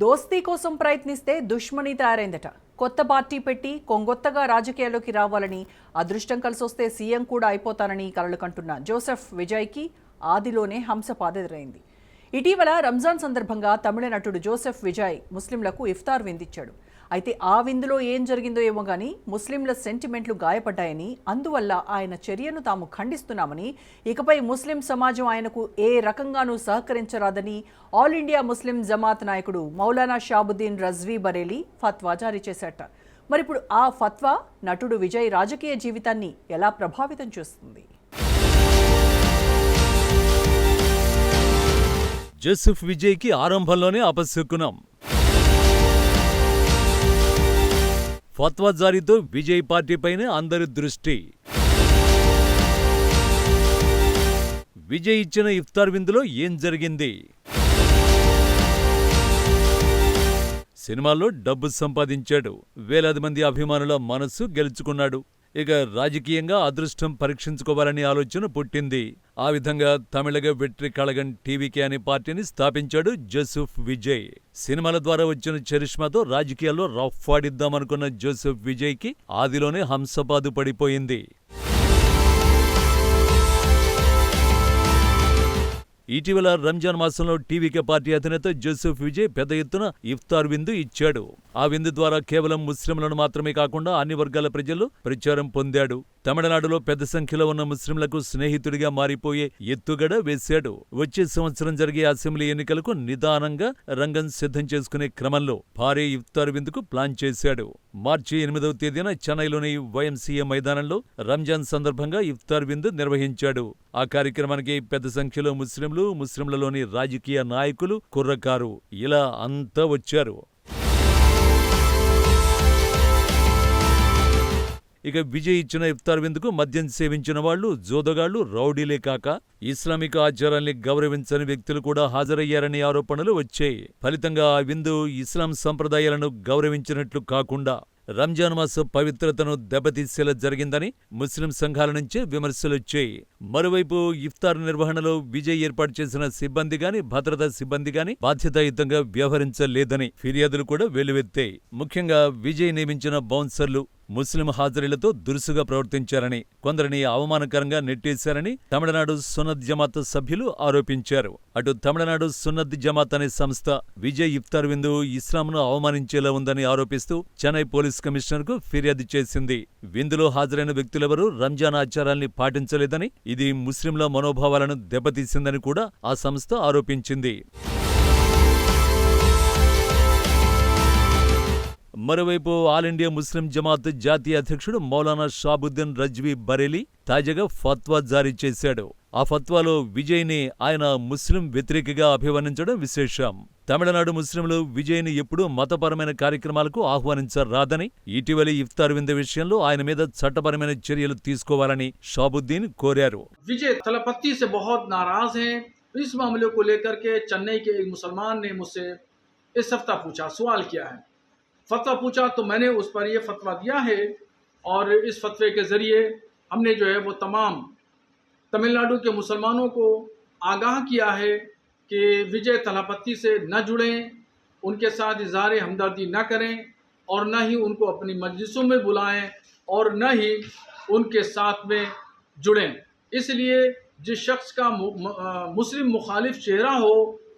దోస్తీ కోసం ప్రయత్నిస్తే దుష్మణి తయారైందట. కొత్త పార్టీ పెట్టి కొంగొత్తగా రాజకీయాల్లోకి రావాలని అదృష్టం కలిసొస్తే సీఎం కూడా అయిపోతానని కలలు కంటున్న జోసెఫ్ విజయ్కి ఆదిలోనే హంసపాదెదురైంది ఇటీవల రంజాన్ సందర్భంగా తమిళ నటుడు జోసెఫ్ విజయ్ ముస్లింలకు ఇఫ్తార్ విందిచ్చాడు అయితే ఆ విందులో ఏం జరిగిందో ఏమో కానీ ముస్లింల సెంటిమెంట్లు గాయపడ్డాయని అందువల్ల ఆయన చర్యను తాము ఖండిస్తున్నామని ఇకపై ముస్లిం సమాజం ఆయనకు ఏ రకంగానూ సహకరించరాదని ఆల్ ఇండియా ముస్లిం జమాత్ నాయకుడు మౌలానా షాబుద్దీన్ రజ్వీ బరేలీ ఫత్వా జారీ చేశాట మరిప్పుడు ఆ ఫత్వా నటుడు విజయ్ రాజకీయ జీవితాన్ని ఎలా ప్రభావితం చేస్తుంది? జోసెఫ్ విజయ్కి ఆరంభంలోనే అపశకునం. ఫత్వా జారీతో విజయ్ పార్టీపైనే అందరి దృష్టి. విజయ్ ఇచ్చిన ఇఫ్తార్ విందులో ఏం జరిగింది? సినిమాల్లో డబ్బు సంపాదించాడు. వేలాది మంది అభిమానుల మనస్సు గెలుచుకున్నాడు. ఇక రాజకీయంగా అదృష్టం పరీక్షించుకోవాలనే ఆలోచన పుట్టింది. ఆ విధంగా తమిళగ వెట్రి కళగన్ టీవీకే అనే పార్టీని స్థాపించాడు జోసెఫ్ విజయ్. సినిమాల ద్వారా వచ్చిన చరిష్మాతో రాజకీయాల్లో రఫ్ ఆడిద్దామనుకున్న జోసెఫ్ విజయ్కి ఆదిలోనే హంసపాదు పడిపోయింది. ఇటీవల రంజాన్ మాసంలో టీవీకే పార్టీ అధినేత జోసెఫ్ విజయ్ పెద్ద ఎత్తున ఇఫ్తార్ విందు ఇచ్చాడు. ఆ విందు ద్వారా కేవలం ముస్లింలను మాత్రమే కాకుండా అన్ని వర్గాల ప్రజలు ప్రచారం పొందాడు. తమిళనాడులో పెద్ద సంఖ్యలో ఉన్న ముస్లింలకు స్నేహితుడిగా మారిపోయే ఎత్తుగడ వేశాడు. వచ్చే సంవత్సరం జరిగే అసెంబ్లీ ఎన్నికలకు నిదానంగా రంగం సిద్ధం చేసుకునే క్రమంలో భారీ ఇఫ్తార్ విందుకు ప్లాన్ చేశాడు. మార్చి ఎనిమిదవ తేదీన చెన్నైలోని వైఎంసీఏ మైదానంలో రంజాన్ సందర్భంగా ఇఫ్తార్ విందు నిర్వహించాడు. ఆ కార్యక్రమానికి పెద్ద సంఖ్యలో ముస్లింలు ముస్లింలలోని రాజకీయ నాయకులు కుర్రకారు ఇలా అంతా వచ్చారు. ఇక విజయ్ ఇచ్చిన ఇఫ్తార్ విందుకు మద్యం సేవించిన వాళ్ళు జోదగాళ్ళు రౌడీలే కాక ఇస్లామిక ఆచారాల్ని గౌరవించని వ్యక్తులు కూడా హాజరయ్యారనే ఆరోపణలు వచ్చాయి. ఫలితంగా ఆ విందు ఇస్లాం సంప్రదాయాలను గౌరవించినట్లు కాకుండా రంజాన్ మాస పవిత్రతను దెబ్బతీసేలా జరిగిందని ముస్లిం సంఘాల నుంచే విమర్శలొచ్చాయి మరోవైపు ఇఫ్తార్ నిర్వహణలో విజయ్ ఏర్పాటు చేసిన సిబ్బంది గాని భద్రతా సిబ్బంది గాని బాధ్యతాయుతంగా వ్యవహరించలేదని ఫిర్యాదులు కూడా వెలువెత్తాయి ముఖ్యంగా విజయ్ నియమించిన బౌన్సర్లు ముస్లిం హాజరీలతో దురుసుగా ప్రవర్తించారని కొందరిని అవమానకరంగా నెట్టేశారని తమిళనాడు సున్నద్ జమాత్ సభ్యులు ఆరోపించారు. అటు తమిళనాడు సున్నద్ జమాత్ అనే సంస్థ విజయ్ ఇఫ్తార్ విందు ఇస్లాంను అవమానించేలా ఉందని ఆరోపిస్తూ చెన్నై పోలీస్ కమిషనర్కు ఫిర్యాదు చేసింది. విందులో హాజరైన వ్యక్తులెవరూ రంజాన్ ఆచారాల్ని పాటించలేదని ఇది ముస్లింల మనోభావాలను దెబ్బతీసిందని కూడా ఆ సంస్థ ఆరోపించింది. మరోవైపు ఆల్ ఇండియా ముస్లిం జమాత్ జాతీయ అధ్యక్షుడు మౌలానా షాబుద్దీన్ రజ్వీ బరేలీ తాజాగా ఫత్వా జారీ చేశాడు ఆ ఫత్వాలో విజయ్ని ఆయన ముస్లిం వ్యతిరేకిగా అభివర్ణించడం విశేషం తమిళనాడు ముస్లింలు విజయ్ని ఎప్పుడూ మతపరమైన కార్యక్రమాలకు ఆహ్వానించరాదని ఇటీవలి ఇఫ్తార్ విందు విషయంలో ఆయన మీద చట్టపరమైన చర్యలు తీసుకోవాలని షాబుద్దీన్ కోరారు विजय तलपति से बहुत नाराज हैं इस मामले को लेकर के चेन्नई के एक मुसलमान ने मुझसे इस हफ्ता पूछा सवाल किया है فتویٰ پوچھا تو میں نے اس پر یہ فتویٰ دیا ہے اور اس فتوے کے ذریعے ہم نے جو ہے وہ تمام تمل ناڈو کے مسلمانوں کو آگاہ کیا ہے کہ وجے تلاپتی سے نہ جڑیں، ان کے ساتھ اظہار ہمدردی نہ کریں اور نہ ہی ان کو اپنی مجلسوں میں بلائیں اور نہ ہی ان کے ساتھ میں جڑیں۔ اس لیے جس شخص کا مسلم مخالف چہرہ ہو،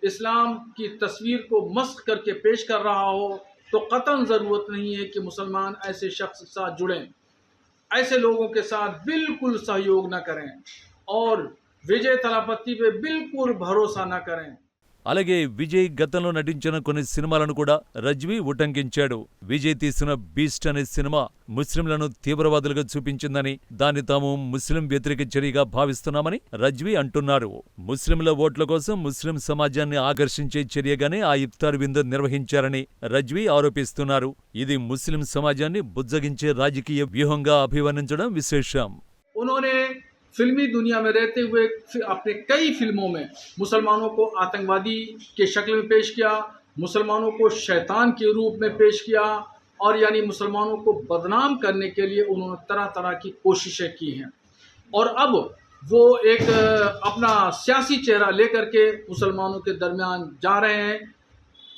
اسلام کی تصویر کو مسخ کر کے پیش کر رہا ہو تو قطن ضرورت نہیں ہے کہ مسلمان ایسے شخص کے ساتھ جڑیں، ایسے لوگوں کے ساتھ بالکل سہیوگ نہ کریں اور وجے تلاپتی پہ بالکل بھروسہ نہ کریں۔ అలాగే విజయ్ గతంలో నటించిన కొన్ని సినిమాలను కూడా రజ్వీ ఉటంకించాడు. విజయ్ తీసిన బీస్ట్ అనే సినిమా ముస్లింలను తీవ్రవాదులుగా చూపించిందని దాన్ని తాము ముస్లిం వ్యతిరేక చర్యగా భావిస్తున్నామని రజ్వీ అంటున్నారు. ముస్లింల ఓట్ల కోసం ముస్లిం సమాజాన్ని ఆకర్షించే చర్యగానే ఆ ఇఫ్తార్ విందు నిర్వహించారని రజ్వీ ఆరోపిస్తున్నారు. ఇది ముస్లిం సమాజాన్ని బుజ్జగించే రాజకీయ వ్యూహంగా అభివర్ణించడం విశేషం. فلمی دنیا میں رہتے ہوئے اپنے کئی فلموں میں مسلمانوں کو آتنگوادی کے شکل میں پیش کیا، مسلمانوں کو شیطان کے روپ میں پیش کیا اور یعنی مسلمانوں کو بدنام کرنے کے لیے انہوں نے طرح طرح کی کوششیں کی ہیں۔ اور اب وہ ایک اپنا سیاسی چہرہ لے کر کے مسلمانوں کے درمیان جا رہے ہیں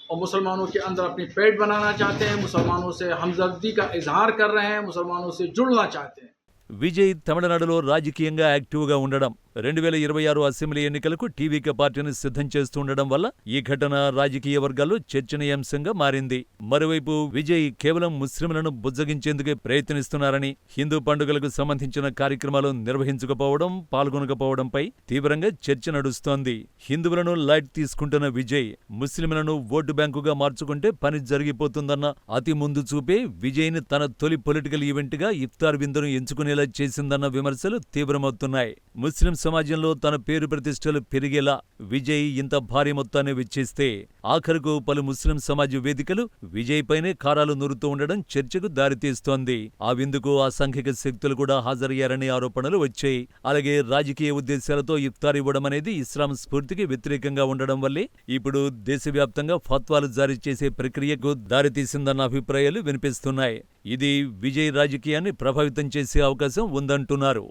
اور مسلمانوں کے اندر اپنی پیٹ بنانا چاہتے ہیں، مسلمانوں سے ہمدردی کا اظہار کر رہے ہیں، مسلمانوں سے جڑنا چاہتے ہیں۔ విజయ్ తమిళనాడులో రాజకీయంగా యాక్టివ్గా ఉండడం. రెండు వేల ఇరవై ఆరు అసెంబ్లీ ఎన్నికలకు టీవీకే పార్టీని సిద్ధం చేస్తుండడం వల్ల ఈ ఘటన రాజకీయ వర్గాల్లో చర్చనీయాంశంగా మారింది. మరోవైపు విజయ్ కేవలం ముస్లింలను బుజ్జగించేందుకే ప్రయత్నిస్తున్నారని హిందూ పండుగలకు సంబంధించిన కార్యక్రమాలు నిర్వహించకపోవడం పాల్గొనకపోవడంపై తీవ్రంగా చర్చ నడుస్తోంది. హిందువులను లైట్ తీసుకుంటున్న విజయ్ ముస్లింలను ఓటు బ్యాంకుగా మార్చుకుంటే పని జరిగిపోతుందన్న అతి ముందు చూపే విజయ్ని తన తొలి పొలిటికల్ ఈవెంట్గా ఇఫ్తార్ విందును ఎంచుకునేలా చేసిందన్న విమర్శలు తీవ్రమవుతున్నాయి. ముస్లిం సమాజంలో తన పేరు ప్రతిష్టలు పెరిగేలా విజయ్ ఇంత భారీ మొత్తాన్ని విచ్చేస్తే ఆఖరుకు పలు ముస్లిం సమాజ వేదికలు విజయ్ పైనే కారాలు నూరుతూ ఉండడం చర్చకు దారితీస్తోంది. ఆ విందుకు అసాంఘిక శక్తులు కూడా హాజరయ్యారనే ఆరోపణలు వచ్చాయి. అలాగే రాజకీయ ఉద్దేశాలతో ఇఫ్తార్ ఇవ్వడం అనేది ఇస్లాం స్ఫూర్తికి వ్యతిరేకంగా ఉండడం వల్లే ఇప్పుడు దేశవ్యాప్తంగా ఫత్వాలు జారీ చేసే ప్రక్రియకు దారితీసిందన్న అభిప్రాయాలు వినిపిస్తున్నాయి. ఇది విజయ్ రాజకీయాన్ని ప్రభావితం చేసే అవకాశం ఉందంటున్నారు.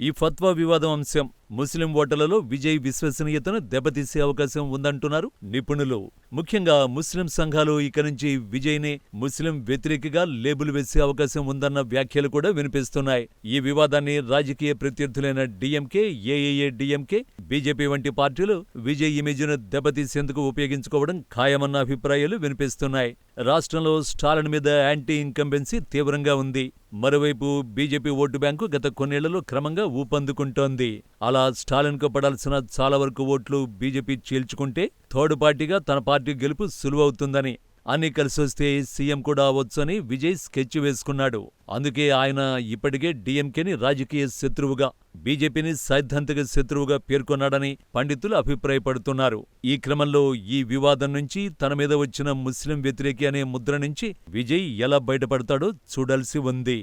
ఈ ఫత్వా వివాదం అంశం ముస్లిం ఓటర్లలో విజయ్ విశ్వసనీయతను దెబ్బతీసే అవకాశం ఉందంటున్నారు నిపుణులు. ముఖ్యంగా ముస్లిం సంఘాలు ఇక నుంచి విజయ్నే ముస్లిం వ్యతిరేకిగా లేబుల్ వేసే అవకాశం ఉందన్న వ్యాఖ్యలు కూడా వినిపిస్తున్నాయి. ఈ వివాదాన్ని రాజకీయ ప్రత్యర్థులైన డిఎంకే ఏఏఏ డిఎంకే బీజేపీ వంటి పార్టీలు విజయ్ ఇమేజ్ను దెబ్బతీసేందుకు ఉపయోగించుకోవడం ఖాయమన్న అభిప్రాయాలు వినిపిస్తున్నాయి. రాష్ట్రంలో స్టాలిన్ మీద యాంటీ ఇన్కంబెన్సీ తీవ్రంగా ఉంది. మరోవైపు బీజేపీ ఓటు బ్యాంకు గత కొన్నేళ్ళలో క్రమంగా ఊపందుకుంటోంది. అలా అలా స్టాలిన్కు పడాల్సిన చాలా వరకు ఓట్లు బీజేపీ చీల్చుకుంటే థర్డ్ పార్టీగా తన పార్టీ గెలుపు సులువవుతుందని. అన్ని కలిసొస్తే సీఎం కూడా అవచ్చని విజయ్ స్కెచ్ వేసుకున్నాడు. అందుకే ఆయన ఇప్పటికే డీఎంకేని రాజకీయ శత్రువుగా బీజేపీని సైద్ధాంతిక శత్రువుగా పేర్కొన్నాడని పండితులు అభిప్రాయపడుతున్నారు. ఈ క్రమంలో ఈ వివాదం నుంచి తన మీద వచ్చిన ముస్లిం వ్యతిరేకి అనే ముద్ర నుంచి విజయ్ ఎలా బయటపడతాడో చూడాల్సి ఉంది.